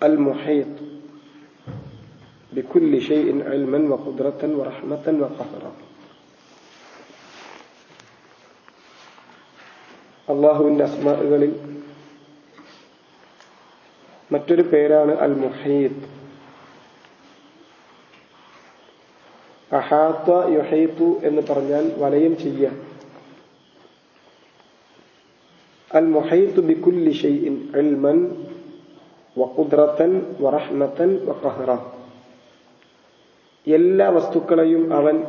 المحيط بكل شيء علما وقدرة ورحمة وقهرا അള്ളാഹുവിന്റെ അസ്മാകളിൽ മറ്റൊരു പേരാണ് അൽ മുഹീദ് അഹാത്ത യുഹൈത്തു എന്ന് പറഞ്ഞാൽ വലയം ചെയ്യുക അൽ മുഹൈത്തു ബിക്കുല്ലി ഷൈഇൻ ഇൽമൻ വഖുദ്റത്തൻ വറഹ്മത്തൻ വഖഹറ എല്ലാ വസ്തുക്കളെയും അവൻ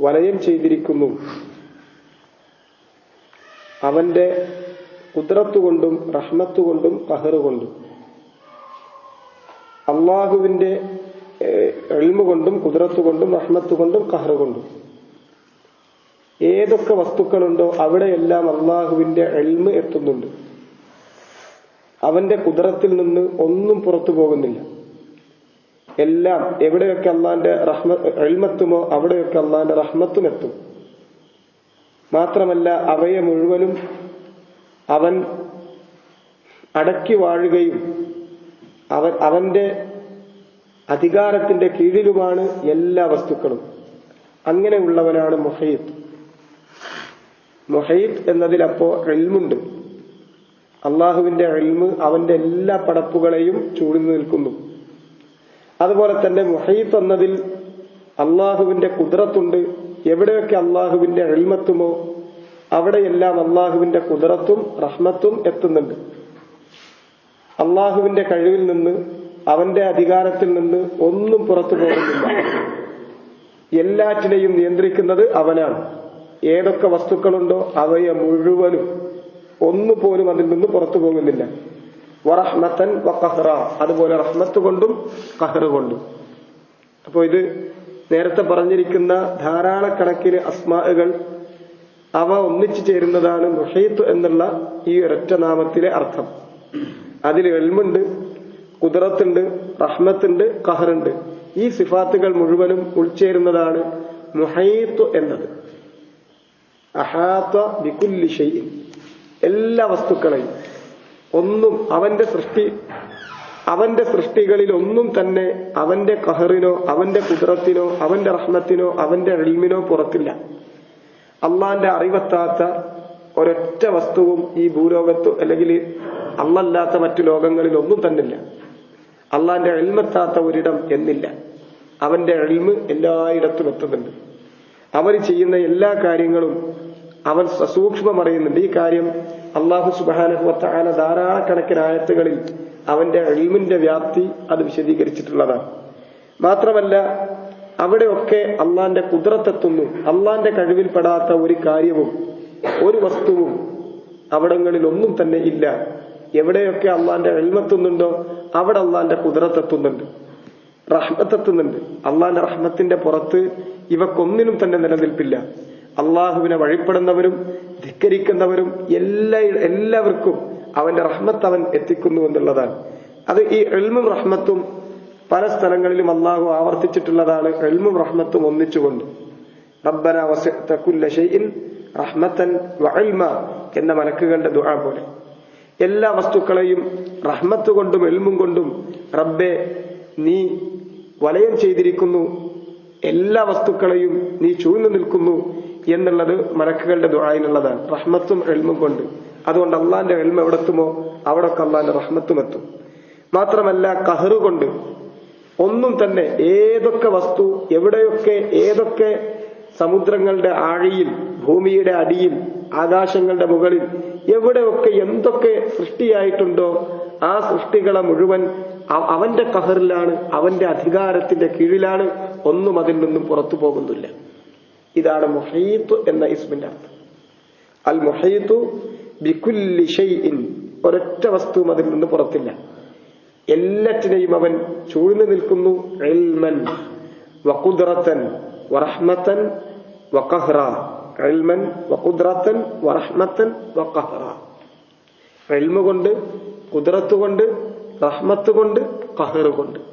വലയം ചെയ്തിരിക്കുന്നു. അവന്റെ കുദ്രത്തുകൊണ്ടും റഹ്മത്തുകൊണ്ടും കഹറുകൊണ്ടും അള്ളാഹുവിന്റെ എളിമുകൊണ്ടും കൊണ്ടും കുതിരത്തുകൊണ്ടും റഹ്മത്തുകൊണ്ടും കഹറ് കൊണ്ടും. ഏതൊക്കെ വസ്തുക്കളുണ്ടോ അവിടെയെല്ലാം അള്ളാഹുവിന്റെ എൽമ് എത്തുന്നുണ്ട്. അവന്റെ കുതിരത്തിൽ നിന്ന് ഒന്നും പുറത്തു പോകുന്നില്ല. എല്ലാം എവിടെയൊക്കെ അള്ളാന്റെ റഹ്മ എൽമത്തുമോ അവിടെയൊക്കെ അള്ളാന്റെ റഹ്മത്തും എത്തും മാത്രമല്ല അവയെ മുഴുവനും അവൻ അടക്കി വാഴുകയും അവൻ അവന്റെ അധികാരത്തിന്റെ കീഴിലുമാണ് എല്ലാ വസ്തുക്കളും. അങ്ങനെയുള്ളവനാണ് മൊഹീദ് മൊഹീദ് എന്നതിലപ്പോ എൽമുണ്ട് അള്ളാഹുവിന്റെ അഴിമ് അവന്റെ എല്ലാ പടപ്പുകളെയും ചൂഴ്ന്നു നിൽക്കുന്നു. അതുപോലെ തന്നെ മുഹീത്ത് എന്നതിൽ അള്ളാഹുവിന്റെ കുതിരത്തുണ്ട് എവിടെയൊക്കെ അള്ളാഹുവിന്റെ അഴിമത്തുമോ അവിടെയെല്ലാം അള്ളാഹുവിന്റെ കുതിരത്തും റഹ്മത്തും എത്തുന്നുണ്ട്. അള്ളാഹുവിന്റെ കഴിവിൽ നിന്ന് അവന്റെ അധികാരത്തിൽ നിന്ന് ഒന്നും പുറത്തു പോകുന്നില്ല. എല്ലാറ്റിനെയും നിയന്ത്രിക്കുന്നത് അവനാണ്. ഏതൊക്കെ വസ്തുക്കളുണ്ടോ അവയെ മുഴുവനും ഒന്നുപോലും അതിൽ നിന്ന് പുറത്തു പോകുന്നില്ല. വറഹ്മത്തൻ അതുപോലെ റഹ്മത്ത് കൊണ്ടും കഹറ് കൊണ്ടും. അപ്പോൾ ഇത് നേരത്തെ പറഞ്ഞിരിക്കുന്ന ധാരാളക്കണക്കിന് അസ്മാകൾ അവ ഒന്നിച്ചു ചേരുന്നതാണ് മുഹീത്ത് എന്നുള്ള ഈ ഒരൊറ്റ നാമത്തിലെ അർത്ഥം. അതിൽ എൽമുണ്ട് കുതിരത്തുണ്ട് റഹ്മത്തുണ്ട് കഹറുണ്ട് ഈ സിഫാത്തുകൾ മുഴുവനും ഉൾച്ചേരുന്നതാണ് മുഹൈത്ത് എന്നത്. അഹാത്ത ബിക്കുല്ലി എല്ലാ വസ്തുക്കളെയും. ഒന്നും അവന്റെ സൃഷ്ടി അവന്റെ സൃഷ്ടികളിൽ ഒന്നും തന്നെ അവന്റെ കഹറിനോ അവന്റെ കുതിരത്തിനോ അവന്റെ റഹ്മത്തിനോ അവന്റെ എൽമിനോ പുറത്തില്ല. അള്ളാന്റെ അറിവെത്താത്ത ഒരൊറ്റ വസ്തുവും ഈ ഭൂലോകത്ത് അല്ലെങ്കിൽ അള്ളല്ലാത്ത മറ്റു ലോകങ്ങളിൽ ഒന്നും തന്നെ ഇല്ല അള്ളാന്റെ എൽമെത്താത്ത ഒരിടം എന്നില്ല. അവന്റെ എൽമ് എല്ലായിടത്തും എത്തുന്നുണ്ട്. അവർ ചെയ്യുന്ന എല്ലാ കാര്യങ്ങളും അവൻ സസൂക്ഷ്മം അറിയുന്നുണ്ട്. ഈ കാര്യം അള്ളാഹു സുബാനഹുവത്താന ധാരാളക്കണക്കിന് ആയത്തുകളിൽ അവന്റെ അഴിമിന്റെ വ്യാപ്തി അത് വിശദീകരിച്ചിട്ടുള്ളതാണ്. മാത്രമല്ല അവിടെയൊക്കെ അള്ളാന്റെ കുതിരത്തെത്തുന്നു. അള്ളാന്റെ കഴിവിൽപ്പെടാത്ത ഒരു കാര്യവും ഒരു വസ്തുവും അവിടങ്ങളിൽ ഒന്നും തന്നെ ഇല്ല. എവിടെയൊക്കെ അള്ളാന്റെ എൽമത്തുന്നുണ്ടോ അവിടെ അള്ളാന്റെ കുതിരത്തെത്തുന്നുണ്ട്. റഹ്മത്തെത്തുന്നുണ്ട്. അള്ളാന്റെ റഹ്മത്തിന്റെ പുറത്ത് ഇവക്കൊന്നിനും തന്നെ നിലനിൽപ്പില്ല. അള്ളാഹുവിനെ വഴിപ്പെടുന്നവരും ധിക്കരിക്കുന്നവരും എല്ലാ എല്ലാവർക്കും അവന്റെ റഹ്മത്ത് അവൻ എത്തിക്കുന്നു എന്നുള്ളതാണ്. അത് ഈ എൽമും റഹ്മത്തും പല സ്ഥലങ്ങളിലും അള്ളാഹു ആവർത്തിച്ചിട്ടുള്ളതാണ് എൽമും റഹ്മത്തും ഒന്നിച്ചുകൊണ്ട്. റഹ്മത്തൻ എന്ന മലക്കുകളുടെ ദുആ പോലെ. എല്ലാ വസ്തുക്കളെയും റഹ്മത്ത് കൊണ്ടും എൽമും കൊണ്ടും റബ്ബെ നീ വലയം ചെയ്തിരിക്കുന്നു. എല്ലാ വസ്തുക്കളെയും നീ ചൂഴ്ന്നു നിൽക്കുന്നു. എന്നുള്ളത് മലക്കുകളുടെ ദുആയിലുള്ളതാണ് റഹ്മത്തും എൽമും കൊണ്ട്. അതുകൊണ്ട് അള്ളാന്റെ എൽമ എവിടെത്തുമോ അവിടൊക്കെ അള്ളാന്റെ റഹ്മത്തും എത്തും മാത്രമല്ല കഹറു കൊണ്ട് ഒന്നും തന്നെ ഏതൊക്കെ വസ്തു എവിടെയൊക്കെ ഏതൊക്കെ സമുദ്രങ്ങളുടെ ആഴിയിൽ ഭൂമിയുടെ അടിയിൽ ആകാശങ്ങളുടെ മുകളിൽ എവിടെയൊക്കെ എന്തൊക്കെ സൃഷ്ടിയായിട്ടുണ്ടോ ആ സൃഷ്ടികളെ മുഴുവൻ അവന്റെ കഹറിലാണ് അവന്റെ അധികാരത്തിന്റെ കീഴിലാണ് ഒന്നും അതിൽ നിന്നും പുറത്തു പോകുന്നില്ല. ഇതാണ് മുഹീത്ത് എന്ന ഇസ്മിന്റെ അർത്ഥം. അൽ മുഹീത്തു ബിക്കുല്ലി ഷൈഇൻ ഒരൊറ്റ വസ്തുവും അതിൽ നിന്ന് പുറത്തില്ല. എല്ലാറ്റിനെയും അവൻ ചൂഴ്ന്നു നിൽക്കുന്നു എൽമൻ വഖുദ്റത്തൻ വറഹ്മത്തൻ വഖഹ്റ. എൽമൻ വഖുദ്റത്തൻ വറഹ്മത്തൻ വഖഹ്റ. എൽമ കൊണ്ട് കുതിരത്ത് കൊണ്ട് റഹ്മത്ത് കൊണ്ട് കഹറ് കൊണ്ട്.